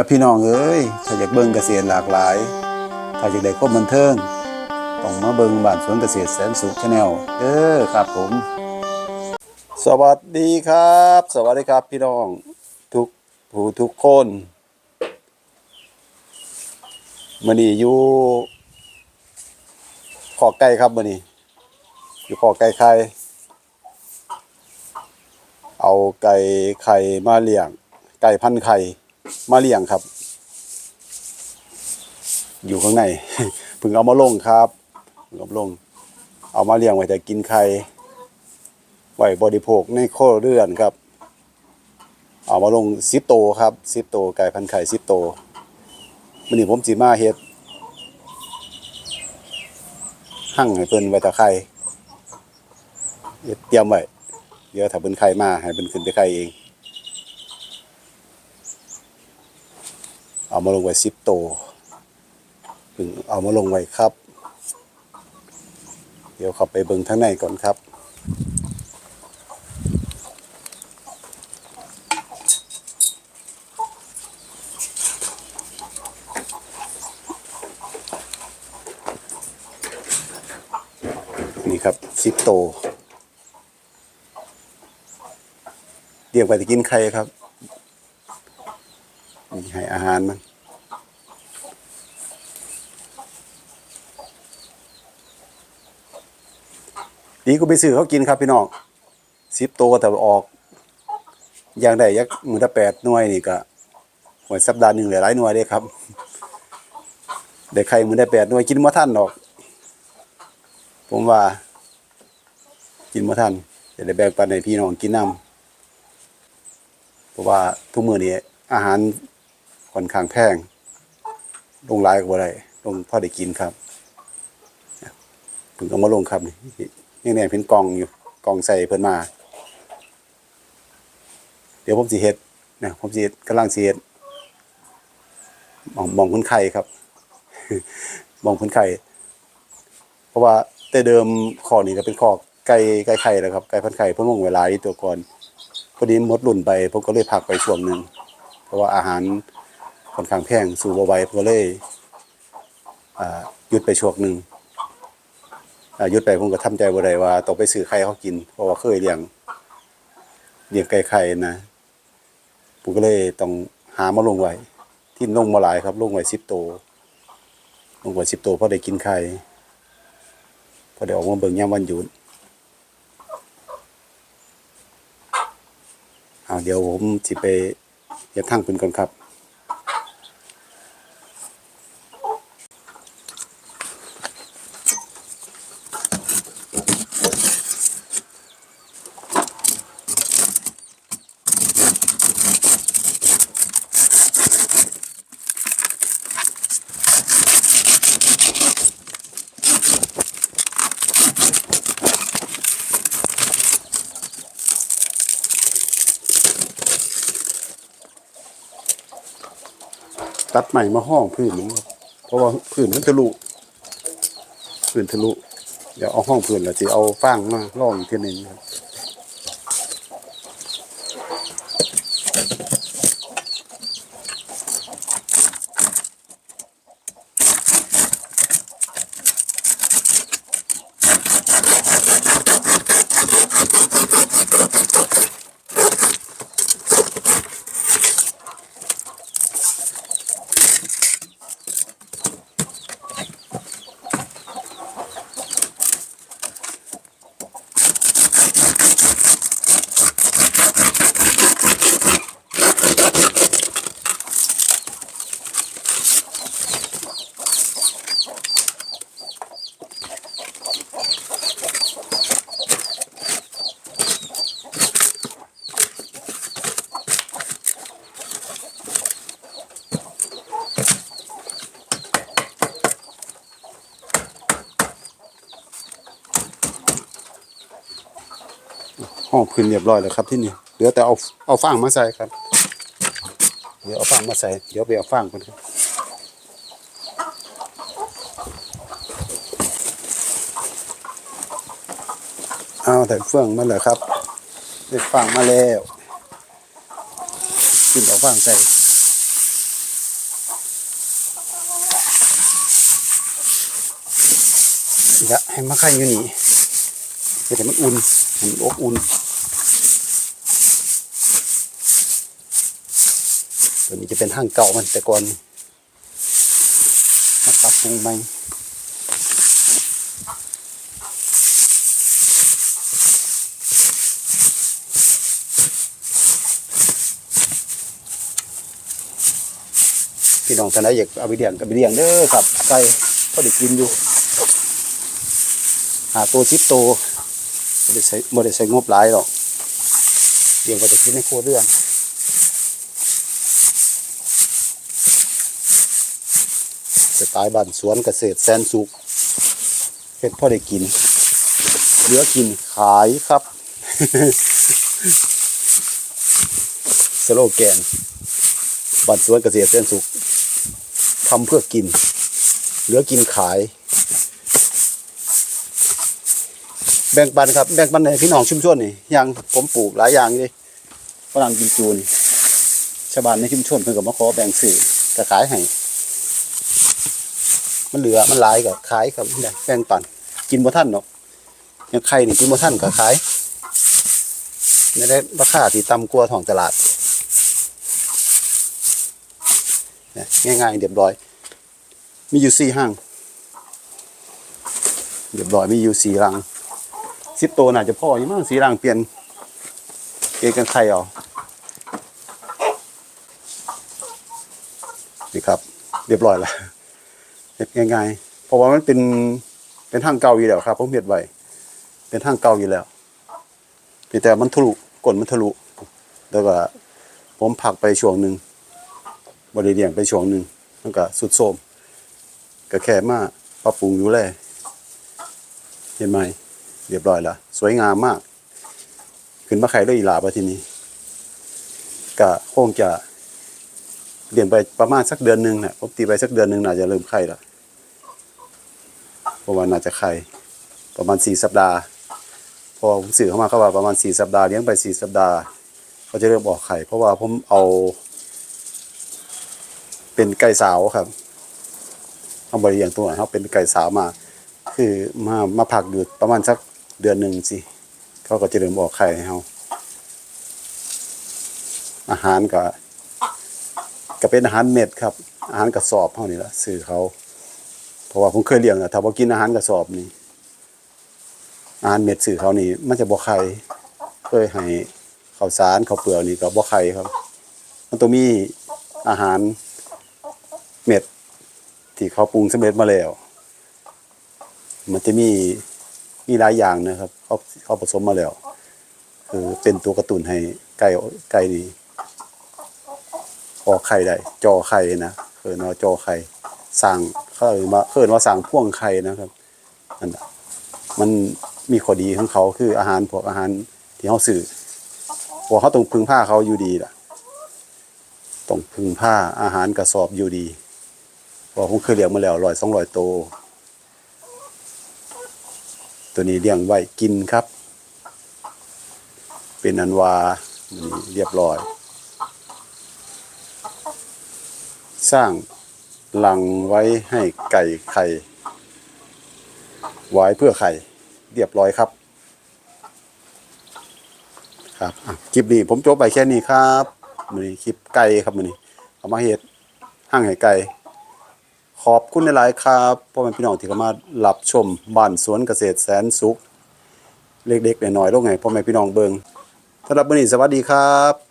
อะพี่น้องเอ้ยถ้าอยากเบิ่งเกษตรหลากหลาย ถ้าอยากได้ความบันเทิงต้องมาเบิ่งบ้านสวนเกษตรแสนสุขชาแนลเด้อครับผม สวัสดีครับ สวัสดีครับพี่น้องทุกผู้ทุกคนมื้อนี้อยู่ขอไก่ครับมื้อนี้อยู่ขอไก่ไข่เอาไก่ไข่มาเลี้ยง ไก่พันไข่ มาเลี้ยงครับ อยู่ข้างในเพิ่งเอามาลงครับเอามาลง เอามาเลี้ยงไว้แต่กินไข่ไว้บริโภคในโครัวเรือนครับ เอามาลงสิโตครับสิโตไก่พันไข่สิโตมื้อนี้ผมสิมาเฮ็ดหั่งให้เพิ่นไว้ตะไข่เฮ็ดเตรียมไว้เดี๋ยวถ้าเพิ่นไข่มาให้เพิ่นขึ้นไปไข่เอง เอามาลงไว้สิบโตวเพิ่งเอามาลงไว้ครับ เดี๋ยวเข้าไปเบิ่งข้างในก่อนครับนี่ครับสิบโตเรียกไปจะกินไข่ครับ นี่ให้อาหารมัน ดีก็ไปซื้อเขากินครับพี่น้องสิบตัวแต่ออกอย่างใดยักมือละแปดหน่วยนี่ก็หวยสัปดาห์หนึ่งหลายหน่วยเลยครับได้ไข่มือได้แปดหน่วยกินมาท่านดอก ผมว่า กินมาท่านจะได้แบ่งปันให้พี่น้องกินน้ำเพราะว่าทุกมื้อนี้อาหารค่อนข้างแพงลงหลายกว่าไรลงพอได้กินครับเพิ่งเอามาลงครับนี่ ยังแน่เป็นกล่องอยู่กล่องใส่เพิ่นมา เดี๋ยวผมสิเฮ็ดนะผมสิเฮ็ดกำลังสิเฮ็ดมองมองคนไข่ครับมองคนไข่เพราะว่าแต่เดิมคอนี่ก็เป็นคอไก่ไก่ไข่นะครับไก่พันไข่เพิ่นลงเวลาตัวก่อนพอดีหมดรุ่นไปผมก็เลยพักไปช่วงหนึ่งเพราะว่าอาหารค่อนข้างแพงสู่บ่ไวผมก็เลยอ่าหยุดไปช่วงหนึงอ่า หยุดไปผมก็ทำใจบ่ได้ว่าต้องไปซื้อไข่เขากิน เพราะว่าเคยเลี้ยงเลี้ยงไก่ไข่นะผมก็เลยต้องหามาลงไว้ที่ลงมาหลายครับ ลงไว้10ตัวลงไว้10ตัวพอได้กินไข่พอได้ออกมาเบิ่งยามวันหยุดเอาเดี๋ยวผมสิไปเฮ็ดทางเพิ่นก่อนครับ ตัดใหม่มาห้องพื้นมันครับเพราะว่าพื้นมันทะลุพื้นทะลุ เดี๋ยวเอาห้องพื้นแล้วสิเอาฟางมาล่องอีกทีหนึงครับ ห้องพื้นเรียบร้อยแล้วครับที่นี่เหลือแต่เอาเอาฟางมาใส่ครับ เดี๋ยวเอาฟางมาใส่เดี๋ยวไปเอาฟางกันครับเอาแต่เฟื่องมาเลยครับได้ฟางมาแล้วกินเอาฟางใส่เดี๋ยวให้มาไข่อยู่นี่ จะให้มันอุ่นให้มันอบอุ่นตัวนี้จะเป็นห้างเก่ามันแต่ก่อนมาปรับปรุงใหม่พี่น้องท่านใดอยากเอาไปเลี้ยงก็ไปเลี้ยงเด้อครับไก่ก็ได้กินอยู่หาตัวชิปโต ไม่ได้ใช้ไม่ได้ใช้งบหลายหรอกเลี้ยงก็จะกินในครัวเรือนสไตล์บ้านสวนเกษตรแสนสุขเฮ็ดพ่อได้กิน เหลือกินขายครับ สโลแกนบ้านสวนเกษตรแสนสุขทำเพื่อกิน เหลือกินขาย แบ่งปันครับแบ่งปันให้พี่น้องชุมชนนี่อย่างผมปลูกหลายอย่างเลยฝรั่งกินจูนี่ชาวบ้านในชุมชนเพิ่นก็มาขอแบ่งซื้อก็ขายให้มันเหลือมันหลายก็ขายครับแบ่งปันกินบ่ทันเนาะอย่างไข่นี่กินบ่ทันก็ขายในได้ราคาที่ต่ำกว่าท้องตลาดง่ายๆเรียบร้อย มีอยู่สี่ห้างเรียบร้อยมีอยู่สี่รัง สิบตัวน่าจะพออยู่มั้งสีร่างเปลี่ยนเปลี่ยนกันไข่เอานี่ครับ เรียบร้อยแล้วเฮ็ดง่ายๆเพราะว่ามันเป็นเป็นทางเก่าอยู่แล้วครับผมเฮ็ดไว้เป็นทางเก่าอยู่แล้วเพียงแต่มันทะลุก้นมันทะลุแล้วก็ผมผักไปช่วงหนึ่งบริเลียงไปช่วงหนึ่งมันก็สุดโทรมก็แค่มาปรับปรุงอยู่แลเห็นไหม เรียบร้อยแล้ว สวยงามมาก ขึ้นมาไข่ด้วยอีหลาบทีนี้ก็คงจะเรียนไปประมาณสักเดือนหนึ่งนะผมตีไปสักเดือนหนึ่งน่าจะเริ่มไข่ละเพราะว่าน่าจะไข่ประมาณสี่สัปดาห์ พอผมสื่อเข้ามาเขาว่าประมาณสี่สัปดาห์เลี้ยงไปสี่สัปดาห์เขาจะเริ่มออกไข่ เพราะว่าผมเอา เป็นไก่สาวครับเอาบริเวณตัวหนเขาเป็นไก่สาวมา คือมามาผักอยู่ประมาณสัก เดือนหนึ่งสิเขาก็จะเริ่มออกไข่ให้เราอาหารก็ก็เป็นอาหารเม็ดครับ อาหารกระสอบเท่านี้ละสื่อเขาเพราะว่าผมเคยเลี้ยงอะถ้าบ่กินอาหารกระสอบนี่อาหารเม็ดสื่อเขานี่มันจะบ่ไข่เคยให้ข้าวสารข้าวเปลือกนี่ก็บ่ไข่ครับ มันต้องมีอาหารเม็ดที่เขาปรุงสำเร็จมาแล้ว มันจะมี มีหลายอย่างนะครับเขาเขาผสมมาแล้ว คือเป็นตัวกระตุ้นให้ไก่ไก่นี่ออกไข่ได้จอไข่นะเคินว่าจอไข่สั่งเขาเรียกว่าเคินว่าสั่งพ่วงไข่นะครับนั่นมันมีข้อดีของเขาคืออาหารพวกอาหารที่เขาสื่อพวกเขาต้องพึ่งผ้าเขาอยู่ดีล่ะต้องพึ่งผ้าอาหารกระสอบอยู่ดีเพอผมเคยเลี้ยงมาแล้วร้อยสองร้อยโต ตัวนี้เลี้ยงไว้กินครับ เป็นอันวาเรียบร้อย สร้างหลังไว้ให้ไก่ไข่ไว้เพื่อไข่ เรียบร้อยครับ ครับคลิปนี้ผมจบไปแค่นี้ครับมือนี้คลิปไก่ครับมือนี้เอามาเห็ดห้างไห่ไก่ ขอบคุณหลายๆครับพ่อแม่พี่น้องที่เข้ามารับชมบ้านสวนเกษตรแสนสุข เล็กๆน้อยๆลงไงพ่อแม่พี่น้องเบิงสำหรับวันนี้สวัสดีครับ